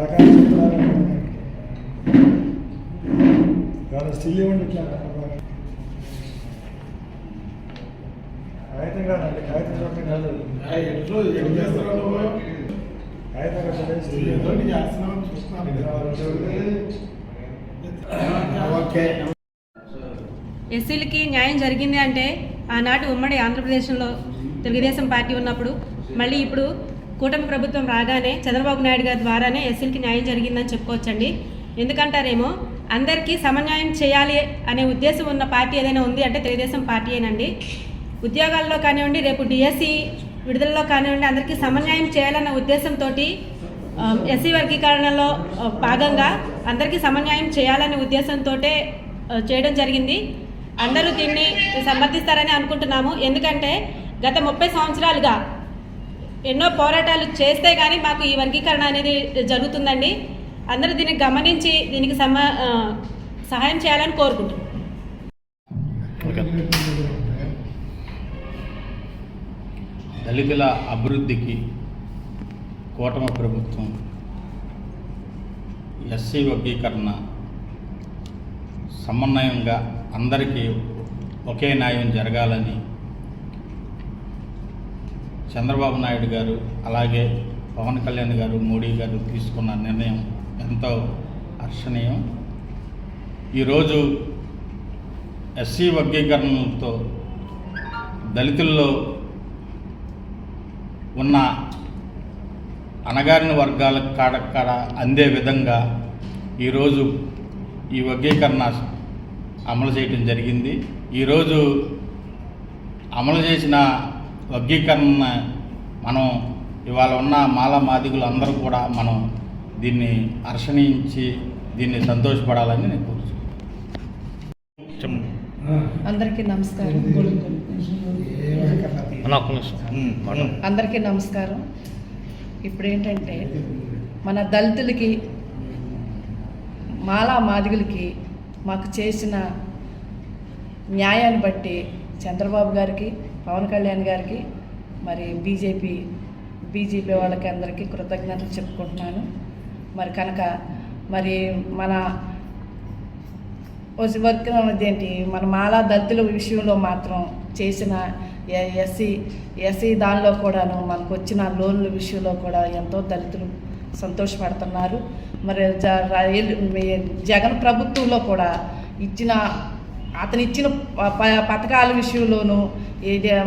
కరకాల చిత్రాలు ఇవాళ స్టిల్ ఇవ్వండి ఇట్లా. కాగితం కాదండి కాగితం చూడటం కాదు? కాగితం చూస్తున్నాను. ఓకే. ఎస్సీలకి న్యాయం జరిగింది అంటే ఆనాటి ఉమ్మడి ఆంధ్రప్రదేశ్లో తెలుగుదేశం పార్టీ ఉన్నప్పుడు మళ్ళీ ఇప్పుడు కూటమి ప్రభుత్వం రాగానే చంద్రబాబు నాయుడు గారి ద్వారానే ఎస్సీలకి న్యాయం జరిగిందని చెప్పుకోవచ్చండి. ఎందుకంటారేమో అందరికీ సమన్యాయం చేయాలి అనే ఉద్దేశం ఉన్న పార్టీ ఏదైనా ఉంది అంటే తెలుగుదేశం పార్టీ ఏనండి ఉద్యోగాల్లో కానివ్వండి రేపు డిఎస్సి విడుదలలో కానివ్వండి అందరికీ సమన్యాయం చేయాలన్న ఉద్దేశంతో ఎస్సీ వర్గీకరణలో భాగంగా అందరికీ సమన్యాయం చేయాలనే ఉద్దేశంతో చేయడం జరిగింది. అందరూ దీన్ని సమర్థిస్తారని అనుకుంటున్నాము. ఎందుకంటే గత ముప్పై సంవత్సరాలుగా ఎన్నో పోరాటాలు చేస్తే కానీ మాకు ఈ వర్గీకరణ అనేది జరుగుతుందండి. అందరూ దీన్ని గమనించి దీనికి సమ సహాయం చేయాలని కోరుకుంటున్నాం. దళితుల అభివృద్ధికి కూటమి ప్రభుత్వం ఎస్సీ వర్గీకరణ సమన్వయంగా అందరికీ ఒకే న్యాయం జరగాలని చంద్రబాబు నాయుడు గారు అలాగే పవన్ కళ్యాణ్ గారు మోడీ గారు తీసుకున్న నిర్ణయం ఎంతో హర్షణీయం. ఈరోజు ఎస్సీ వర్గీకరణతో దళితుల్లో ఉన్న అణగారిన వర్గాల కాడ కాడ అందే విధంగా ఈరోజు ఈ వర్గీకరణ అమలు చేయడం జరిగింది. ఈరోజు అమలు చేసిన వర్గీకరణ మనం ఇవాళ ఉన్న మాల మాదిగులు అందరూ కూడా మనం దీన్ని హర్షణించి దీన్ని సంతోషపడాలని నేను కోరుతున్నాను అందరికీ నమస్కారం. అందరికీ నమస్కారం. ఇప్పుడు ఏంటంటే మన దళితులకి మాలా మాదిగులకి మాకు చేసిన న్యాయాన్ని బట్టి చంద్రబాబు గారికి పవన్ కళ్యాణ్ గారికి మరి బీజేపీ బీజేపీ వాళ్ళకి అందరికీ కృతజ్ఞతలు చెప్పుకుంటున్నాను. మరి కనుక మరి మన వర్క్ ఏంటి? మన మాలా దళితుల విషయంలో మాత్రం చేసిన ఎ- ఎస్సీ ఎస్సీ దానిలో కూడాను మనకు వచ్చిన లోన్ల విషయంలో కూడా ఎంతో దళితులు సంతోషపడుతున్నారు. మరి రైలు జగన్ ప్రభుత్వంలో కూడా ఇచ్చిన అతను ఇచ్చిన ప- ప- పథకాల విషయంలోనూ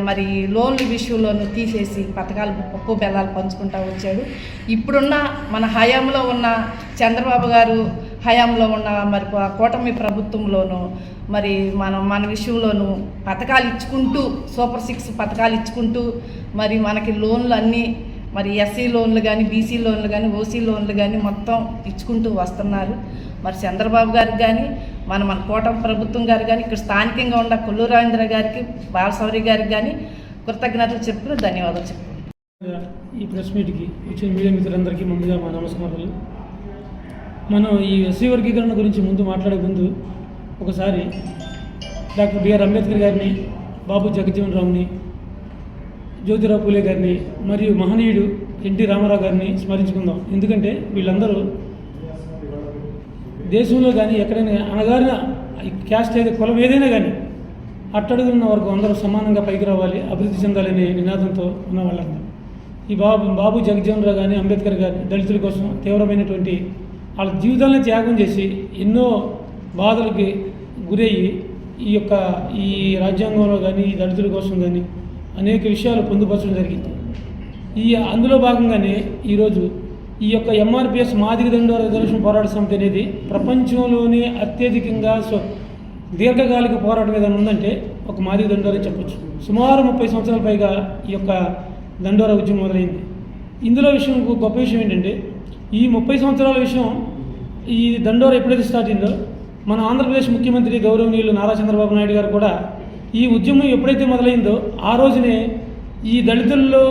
మరి లోన్ల విషయంలోనూ తీసేసి పథకాలు పప్పు బెల్లాలు పంచుకుంటూ వచ్చాడు. ఇప్పుడున్న మన హయాంలో ఉన్న చంద్రబాబు గారు హయాంలో ఉన్న మరి కూటమి ప్రభుత్వంలోనూ మరి మన మన విషయంలోనూ పథకాలు ఇచ్చుకుంటూ సూపర్ సిక్స్ పథకాలు ఇచ్చుకుంటూ మరి మనకి లోన్లు అన్నీ మరి ఎస్సీ లోన్లు కానీ బీసీ లోన్లు కానీ ఓసీ లోన్లు కానీ మొత్తం ఇచ్చుకుంటూ వస్తున్నారు. మరి చంద్రబాబు గారికి కానీ మన మన కూటమి ప్రభుత్వం గారు కానీ ఇక్కడ స్థానికంగా ఉన్న కొల్లు రాజేంద్ర గారికి బాలసౌరి గారికి కానీ కృతజ్ఞతలు చెప్పుకుని ధన్యవాదాలు చెప్పుకుంటున్నాను ఈ ప్రెస్ మీట్కి వచ్చిన మీడియా మిత్రులందరికీ ముందుగా మా నమస్కారాలు. మనం ఈ ఎస్సీ వర్గీకరణ గురించి ముందు మాట్లాడే ముందు ఒకసారి డాక్టర్ బిఆర్ అంబేద్కర్ గారిని బాబు జగజ్జీవన్ రావుని జ్యోతిరావు పూలే గారిని మరియు మహనీయుడు ఎన్టీ రామారావు గారిని స్మరించుకుందాం. ఎందుకంటే వీళ్ళందరూ దేశంలో కానీ ఎక్కడైనా అనగారిన క్యాస్ట్ అయితే కులం ఏదైనా కానీ అట్టడుగున్న వరకు అందరూ సమానంగా పైకి రావాలి అభివృద్ధి చెందాలనే నినాదంతో ఉన్న వాళ్ళందరూ. ఈ బాబు బాబు జగజ్జీవన్ రావు కానీ అంబేద్కర్ గారి దళితుల కోసం తీవ్రమైనటువంటి వాళ్ళ జీవితాలను త్యాగం చేసి ఎన్నో బాధలకి గురయ్యి ఈ యొక్క ఈ రాజ్యాంగంలో కానీ ఈ దళితుల కోసం కానీ అనేక విషయాలు పొందుపరచడం జరిగింది. ఈ అందులో భాగంగానే ఈరోజు ఈ యొక్క ఎంఆర్పిఎస్ మాదిరి దండోర రిజర్వేషన్ పోరాట సమితి అనేది ప్రపంచంలోనే అత్యధికంగా సో దీర్ఘకాలిక పోరాటం ఏదైనా ఉందంటే ఒక మాదిరి దండోరే చెప్పొచ్చు. సుమారు ముప్పై సంవత్సరాల పైగా ఈ యొక్క దండోర ఉద్యమం మొదలైంది. ఇందులో విషయం గొప్ప విషయం ఏంటంటే ఈ ముప్పై సంవత్సరాల విషయం ఈ దండోర ఎప్పుడైతే స్టార్ట్ అయిందో మన ఆంధ్రప్రదేశ్ ముఖ్యమంత్రి గౌరవనీయులు నారా చంద్రబాబు నాయుడు గారు కూడా ఈ ఉద్యమం ఎప్పుడైతే మొదలైందో ఆ రోజునే ఈ దళితుల్లో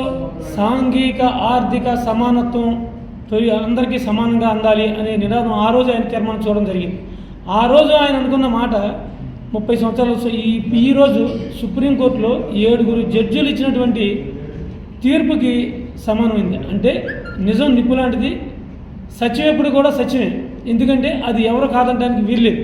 సాంఘిక ఆర్థిక సమానత్వం తొలి అందరికీ సమానంగా అందాలి అనే నినాదం ఆ రోజు ఆయన తీర్మానం చూడడం జరిగింది. ఆ రోజు ఆయన అనుకున్న మాట ముప్పై సంవత్సరాలు ఈ ఈ రోజు సుప్రీంకోర్టులో ఏడుగురు జడ్జీలు ఇచ్చినటువంటి తీర్పుకి సమానమైంది. అంటే నిజం నిప్పు లాంటిది సత్యం ఎప్పుడు కూడా సత్యమే. ఎందుకంటే అది ఎవరు కాదనడానికి వీల్లేదు.